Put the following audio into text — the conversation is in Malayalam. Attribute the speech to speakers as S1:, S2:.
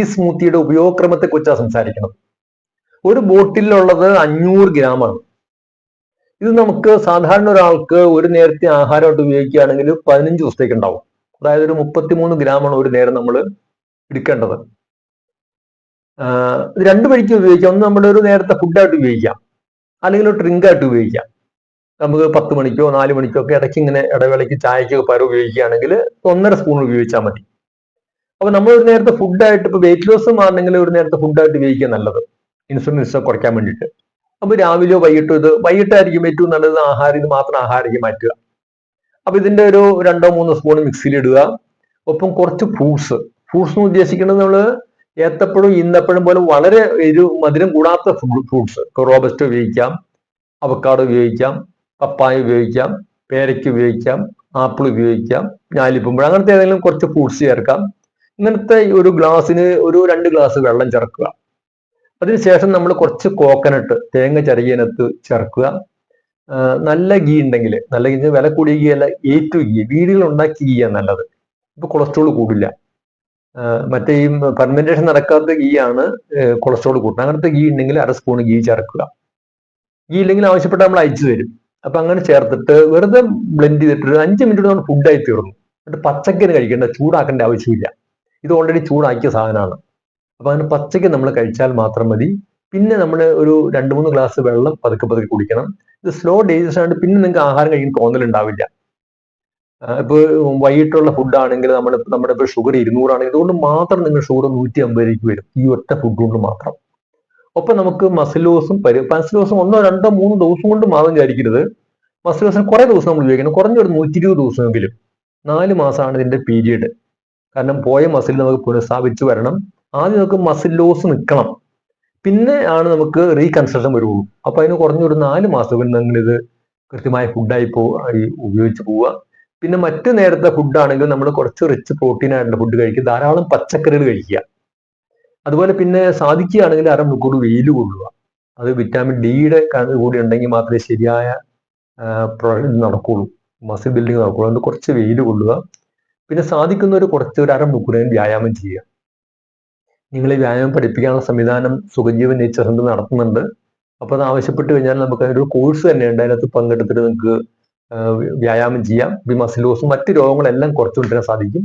S1: ഈ സ്മൂത്തിയുടെ ഉപയോഗക്രമത്തെ കുറിച്ചാണ് സംസാരിക്കുന്നത്. ഒരു ബോട്ടിലുള്ളത് അഞ്ഞൂറ് ഗ്രാമാണ് ഇത് നമുക്ക് സാധാരണ ഒരാൾക്ക് ഒരു നേരത്തെ ആഹാരമായിട്ട് ഉപയോഗിക്കുകയാണെങ്കിൽ പതിനഞ്ച് ദിവസത്തേക്ക് ഉണ്ടാവും. അതായത് ഒരു മുപ്പത്തിമൂന്ന് ഗ്രാമാണ് ഒരു നേരം നമ്മൾ എടുക്കേണ്ടത്. ഇത് രണ്ട് വഴിക്ക് ഉപയോഗിക്കാം. ഒന്ന് നമ്മുടെ ഒരു നേരത്തെ ഫുഡായിട്ട് ഉപയോഗിക്കാം. അല്ലെങ്കിൽ ഒരു ഡ്രിങ്ക് ആയിട്ട് ഉപയോഗിക്കാം. നമുക്ക് പത്ത് മണിക്കോ നാല് മണിക്കോ ഒക്കെ ഇടയ്ക്ക് ഇങ്ങനെ ഇടവേളയ്ക്ക് ചായക്കൊക്കെ പകരം ഉപയോഗിക്കുകയാണെങ്കിൽ ഒന്നര സ്പൂൺ ഉപയോഗിച്ചാൽ മതി. അപ്പൊ നമ്മൾ ഒരു നേരത്തെ ഫുഡായിട്ട് ഇപ്പൊ വെയിറ്റ് ലോസ് മാറണമെങ്കിൽ ഒരു നേരത്തെ ഫുഡായിട്ട് ഉപയോഗിക്കുക നല്ലത്. ഇൻസുലിൻ റിസ്ക് കുറയ്ക്കാൻ വേണ്ടിയിട്ട്. അപ്പൊ രാവിലെയോ വൈകിട്ടോ ഇത് വൈകിട്ടായിരിക്കും ഏറ്റവും നല്ലത് ആഹാരം ഇത് മാത്രം ആഹാരമായിരിക്കും മാറ്റുക. അപ്പൊ ഇതിന്റെ ഒരു രണ്ടോ മൂന്നോ സ്പൂൺ മിക്സിയിൽ ഇടുക. ഒപ്പം കുറച്ച് ഫ്രൂട്ട്സ് ഫ്രൂട്ട്സ് എന്ന് ഉദ്ദേശിക്കുന്നത് നമ്മൾ ഏത്തപ്പഴം ഇന്നപ്പഴും പോലെ വളരെ ഒരു മധുരം കൂടാത്ത ഫ്രൂട്ട്സ് റോബസ്റ്റ് ഉപയോഗിക്കാം അവക്കാട് ഉപയോഗിക്കാം പപ്പായ ഉപയോഗിക്കാം പേരയ്ക്ക് ഉപയോഗിക്കാം ആപ്പിൾ ഉപയോഗിക്കാം ഞാലിപ്പുമ്പഴം അങ്ങനത്തെ ഏതെങ്കിലും കുറച്ച് ഫ്രൂട്ട്സ് ചേർക്കാം. ഇങ്ങനത്തെ ഒരു ഗ്ലാസ്സിന് ഒരു രണ്ട് ഗ്ലാസ് വെള്ളം ചേർക്കുക. അതിനുശേഷം നമ്മൾ കുറച്ച് കോക്കനട്ട് തേങ്ങ ചിരകിയതിനകത്ത് ചേർക്കുക. നല്ല ഗീ ഉണ്ടെങ്കിൽ നല്ല ഗീ വില കൂടിയ ഗീ അല്ല ഏറ്റു ഗീ വീടുകൾ ഉണ്ടാക്കിയ ഗീയാണ് നല്ലത്. ഇപ്പൊ കൊളസ്ട്രോൾ കൂടില്ല. മറ്റേ ഈ ഫെർമെന്റേഷൻ നടക്കാത്ത ഗീ ആണ് കൊളസ്ട്രോൾ കൂട്ടുന്നത് അങ്ങനത്തെ ഗീ ഉണ്ടെങ്കിൽ അര സ്പൂൺ ഗീ ചേർക്കുക. ഗീ ഇല്ലെങ്കിൽ ആവശ്യപ്പെട്ട നമ്മൾ അയച്ചു തരും. അപ്പൊ അങ്ങനെ ചേർത്തിട്ട് വെറുതെ ബ്ലെൻഡ് ചെയ്തിട്ട് ഒരു അഞ്ച് മിനിറ്റ് നമ്മൾ ഫുഡായി തീർന്നു. എന്നിട്ട് പച്ചക്കറി കഴിക്കേണ്ട ചൂടാക്കേണ്ട ആവശ്യമില്ല. ഇത് ഓൾറെഡി ചൂടാക്കിയ സാധനമാണ്. അപ്പൊ അതിന് പച്ചയ്ക്ക് നമ്മൾ കഴിച്ചാൽ മാത്രം മതി. പിന്നെ നമ്മൾ ഒരു രണ്ട് മൂന്ന് ഗ്ലാസ് വെള്ളം പതുക്കെ പതുക്കെ കുടിക്കണം. ഇത് സ്ലോ ഡേജസ് ആയിട്ട് പിന്നെ നിങ്ങൾക്ക് ആഹാരം കഴിക്കാൻ തോന്നലുണ്ടാവില്ല ഇപ്പൊ വൈകിട്ടുള്ള ഫുഡ് ആണെങ്കിൽ നമ്മൾ നമ്മുടെ ഇപ്പൊ ഷുഗർ ഇരുന്നൂറാണെങ്കിൽ അതുകൊണ്ട് മാത്രം നിങ്ങൾ ഷുഗർ നൂറ്റി അമ്പതിലേക്ക് വരും. ഈ ഒറ്റ ഫുഡ് കൊണ്ട് മാത്രം. ഒപ്പം നമുക്ക് മസിലോസും പരി മസിലോസും ഒന്നോ രണ്ടോ മൂന്നോ ദിവസം കൊണ്ട് മാത്രം വിചാരിക്കരുത്. മസിലോസിന് കുറേ ദിവസം നമ്മൾ ഉപയോഗിക്കണം. കുറഞ്ഞൊരു നൂറ്റി ഇരുപത് ദിവസമെങ്കിലും. നാല് മാസമാണ് ഇതിന്റെ പീരീഡ് കാരണം പോയ മസിൽ നമുക്ക് പുനഃസ്ഥാപിച്ചു വരണം. ആദ്യം നമുക്ക് മസിൽ ലോസ് നിൽക്കണം പിന്നെ ആണ് നമുക്ക് റീകൺസ്ട്രക്ഷൻ വരുള്ളൂ അപ്പൊ അതിന് കുറഞ്ഞൊരു നാല് മാസം നിങ്ങൾ ഇത് കൃത്യമായ ഫുഡായി പോ ഉപയോഗിച്ച് പോവുക. പിന്നെ മറ്റു നേരത്തെ ഫുഡ് ആണെങ്കിൽ നമ്മൾ കുറച്ച് റിച്ച് പ്രോട്ടീൻ ആയിട്ടുള്ള ഫുഡ് കഴിക്കുക. ധാരാളം പച്ചക്കറികൾ കഴിക്കുക. അതുപോലെ പിന്നെ സാധിക്കുകയാണെങ്കിൽ അരമണിക്കൂർ വെയിൽ കൊള്ളുക. അത് വിറ്റാമിൻ ഡിയുടെ കൂടി ഉണ്ടെങ്കിൽ മാത്രമേ ശരിയായ നടക്കുള്ളൂ. മസിൽ ബിൽഡിങ് നടക്കുള്ളൂ. അതുകൊണ്ട് കുറച്ച് വെയിൽ കൊള്ളുക. പിന്നെ സാധിക്കുന്നവർ കുറച്ച് ഒരു അരമണിക്കൂറേലും വ്യായാമം ചെയ്യുക. നിങ്ങളെ വ്യായാമം പഠിപ്പിക്കാനുള്ള സംവിധാനം സുഖജീവൻ നേച്ചർ സെന്റർ നടത്തുന്നുണ്ട്. അപ്പൊ അത് ആവശ്യപ്പെട്ട് കഴിഞ്ഞാൽ നമുക്ക് അതിനൊരു കോഴ്സ് തന്നെ ഉണ്ട് അതിനകത്ത് പങ്കെടുത്തിട്ട് നിങ്ങൾക്ക് വ്യായാമം ചെയ്യാം. ഈ മസിലോസും മറ്റ് രോഗങ്ങളെല്ലാം കുറച്ചു സാധിക്കും.